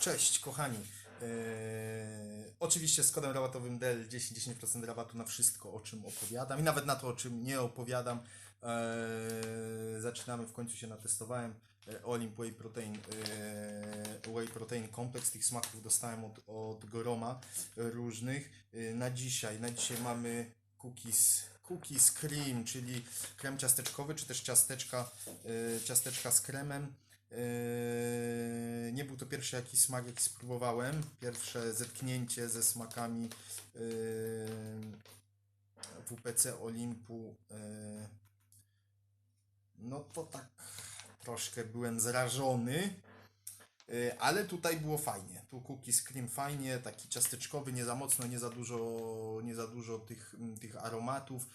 Cześć, kochani. Eee, oczywiście z kodem rabatowym DEL 10-10% rabatu na wszystko, o czym opowiadam i nawet na to, o czym nie opowiadam. Eee, zaczynamy, w końcu się natestowałem. Eee, Olimp Whey Protein, eee, Whey Protein Complex. Tych smaków dostałem od, od Goroma e, różnych. Eee, na dzisiaj, na dzisiaj mamy cookies, cookies cream, czyli krem ciasteczkowy, czy też ciasteczka, e, ciasteczka z kremem. Yy, nie był to pierwszy jaki smak, jaki spróbowałem. Pierwsze zetknięcie ze smakami yy, WPC Olimpu. Yy, no to tak troszkę byłem zrażony. Ale tutaj było fajnie. Tu cookies cream fajnie, taki ciasteczkowy, nie za mocno, nie za dużo, nie za dużo tych, tych aromatów.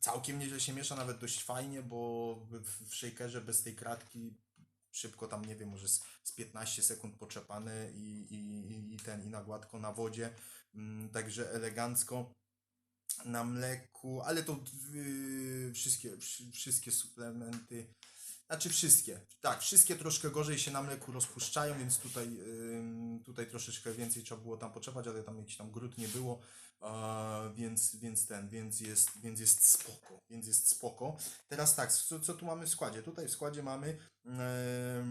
Całkiem nieźle się miesza, nawet dość fajnie, bo w, shakerze bez tej kratki szybko tam, nie wiem, może z, z 15 sekund poczepane i, i, i ten, i na gładko na wodzie. Mm, Także elegancko na mleku, ale to yy, wszystkie, wszy- wszystkie suplementy, znaczy wszystkie, tak, wszystkie troszkę gorzej się na mleku rozpuszczają, więc tutaj, tutaj troszeczkę więcej trzeba było tam poczepać, ale tam jakiś tam gród nie było, więc, więc ten, więc jest, więc jest spoko, więc jest spoko. Teraz tak, co, co tu mamy w składzie? Tutaj w składzie mamy e,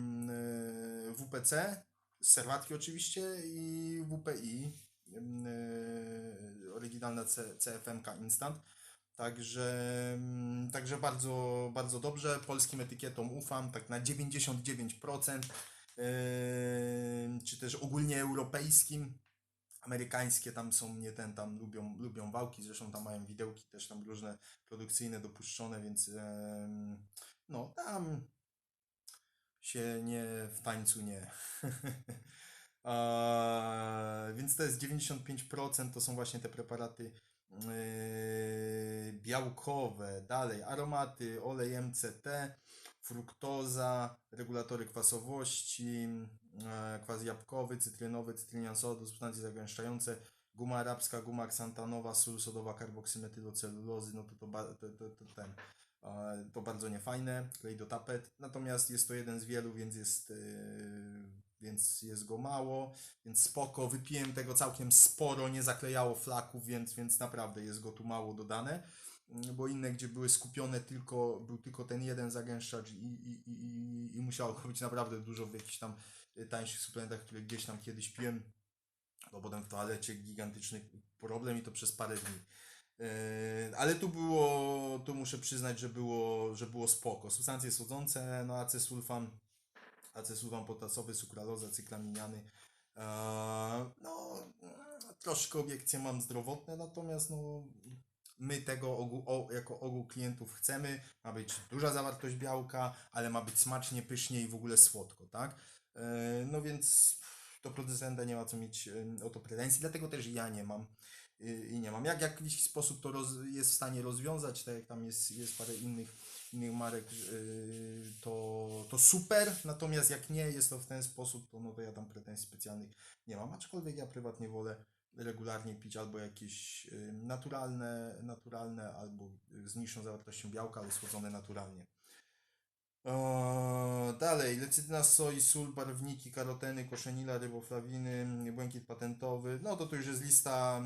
WPC, serwatki oczywiście i WPI, e, oryginalna CFMK Instant. Także, mm, także bardzo, bardzo dobrze. Polskim etykietom ufam, tak na 99%, em, czy też ogólnie europejskim. Amerykańskie tam są nie ten, tam lubią, lubią wałki, zresztą tam mają widełki też tam różne produkcyjne dopuszczone, więc no tam się nie w tańcu nie. A, więc to jest 95%, to są właśnie te preparaty białkowe, dalej aromaty, olej MCT, fruktoza, regulatory kwasowości, yy, kwas jabłkowy, cytrynowy, cytrynian sodu, substancje zagęszczające, guma arabska, guma aksantanowa, sól sodowa, karboksymetylocelulozy, no to, to, to, to, to ten. To bardzo niefajne, klej do tapet. Natomiast jest to jeden z wielu, więc jest, yy, więc jest go mało, więc spoko. Wypiłem tego całkiem sporo, nie zaklejało flaków, więc, więc naprawdę jest go tu mało dodane. Mm, Bo inne, gdzie były skupione tylko, był tylko ten jeden zagęszczacz i, i, i, i- musiało go być naprawdę dużo w jakichś tam y, tańszych suplementach, które gdzieś tam kiedyś piłem. Bo potem w toalecie gigantyczny problem i to przez parę dni. Yy, Ale tu było, tu muszę przyznać, że było, że było spoko. Substancje słodzące, no acesulfam, acesulfam potasowy, sukraloza, cyklaminiany. Eee, No, troszkę obiekcje mam zdrowotne, natomiast no, my tego ogół, o, jako ogół klientów chcemy. Ma być duża zawartość białka, ale ma być smacznie, pysznie i w ogóle słodko, tak? Eee, No więc do producenta nie ma co mieć em, o to pretensji, dlatego też ja nie mam y, i nie mam. Jak w jakiś sposób to roz, jest w stanie rozwiązać, tak jak tam jest, jest parę innych, innych marek, y, to, to super, natomiast jak nie jest to w ten sposób, to no to ja tam pretensji specjalnych nie mam, aczkolwiek ja prywatnie wolę regularnie pić albo jakieś y, naturalne, naturalne albo z niższą zawartością białka, ale słodzone naturalnie. Eee, Dalej, lecytyna soi, sól, barwniki, karoteny, koszenila, ryboflawiny, błękit patentowy. No to tu już jest lista,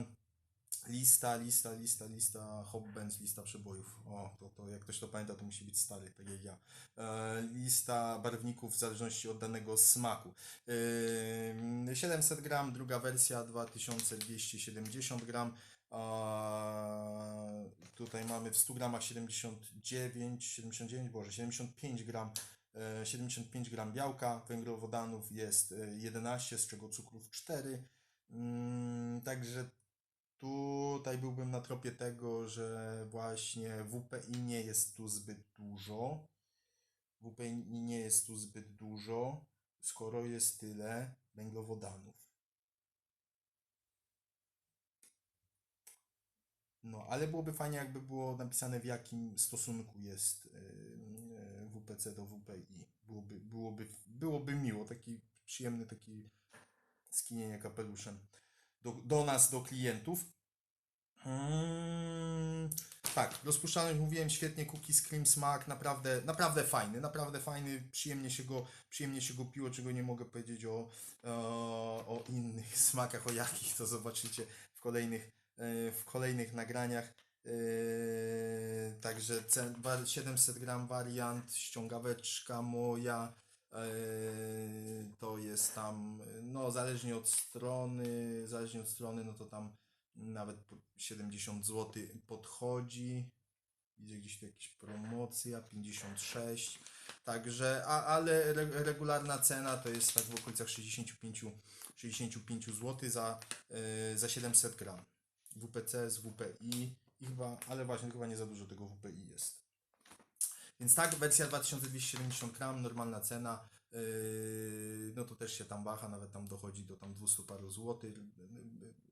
lista, lista, lista, lista Hobbens, lista przebojów. O, to, to jak ktoś to pamięta, to musi być stary, tak jak ja. Eee, Lista barwników w zależności od danego smaku. Eee, 700 gram, druga wersja 2270 gram. A tutaj mamy w 100 gramach 79, 79, boże, 75 gram, e, 75 gram białka, węglowodanów jest e, 11, z czego cukrów 4. Mm, Także tutaj byłbym na tropie tego, że właśnie WPI nie jest tu zbyt dużo. WPI nie jest tu zbyt dużo, skoro jest tyle węglowodanów. No, ale byłoby fajnie, jakby było napisane, w jakim stosunku jest yy, WPC do WPI. Byłoby, byłoby, byłoby miło, taki przyjemny taki skinienie kapeluszem do, do nas, do klientów. Mm, tak, rozpuszczalność mówiłem, świetnie, cookies, cream, smak, naprawdę, naprawdę fajny, naprawdę fajny, przyjemnie się go, przyjemnie się go piło, czego nie mogę powiedzieć o, o, o innych smakach, o jakich to zobaczycie w kolejnych, e, w kolejnych nagraniach. Yy, także cen, wa- 700 gram wariant, ściągaweczka moja, yy, to jest tam, no zależnie od strony, zależnie od strony, no to tam nawet po 70 zł podchodzi. Widzę gdzieś tu jakieś promocja, 56. Także, a, ale re, regularna cena to jest tak w okolicach 65, 65 zł za, yy, za 700 gram. WPC z WPI i chyba, ale właśnie chyba nie za dużo tego WPI jest. Więc tak, wersja 2270 gram, normalna cena. Yy, no to też się tam waha, nawet tam dochodzi do tam 200 paru złotych.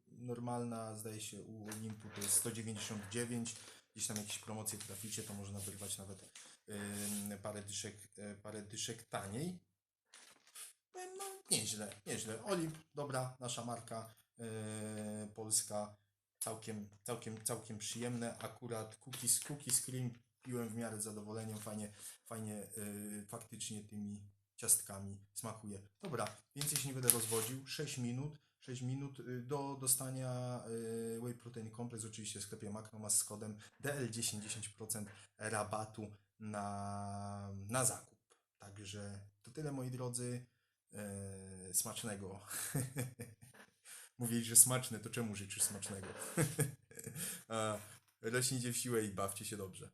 Normalna, zdaje się, u Olimpu to jest 199. Gdzieś tam jakieś promocje traficie, to można wyrwać nawet yy, parę, dyszek, yy, parę dyszek taniej. No, nieźle, nieźle. Olimp, dobra, nasza marka yy, polska, całkiem, całkiem, całkiem przyjemne. Akurat cookies, cookies cream piłem w miarę z zadowoleniem, fajnie, fajnie yy, faktycznie tymi ciastkami smakuje. Dobra, więcej się nie będę rozwodził. 6 minut. 6 minut y, do dostania y, Whey Protein Complex oczywiście w sklepie Macromas z kodem DL10 10% rabatu na, na zakup. Także to tyle moi drodzy. E, smacznego. Mówię, że smaczne, to czemu życzysz smacznego? A, Rośnijcie w siłę i bawcie się dobrze.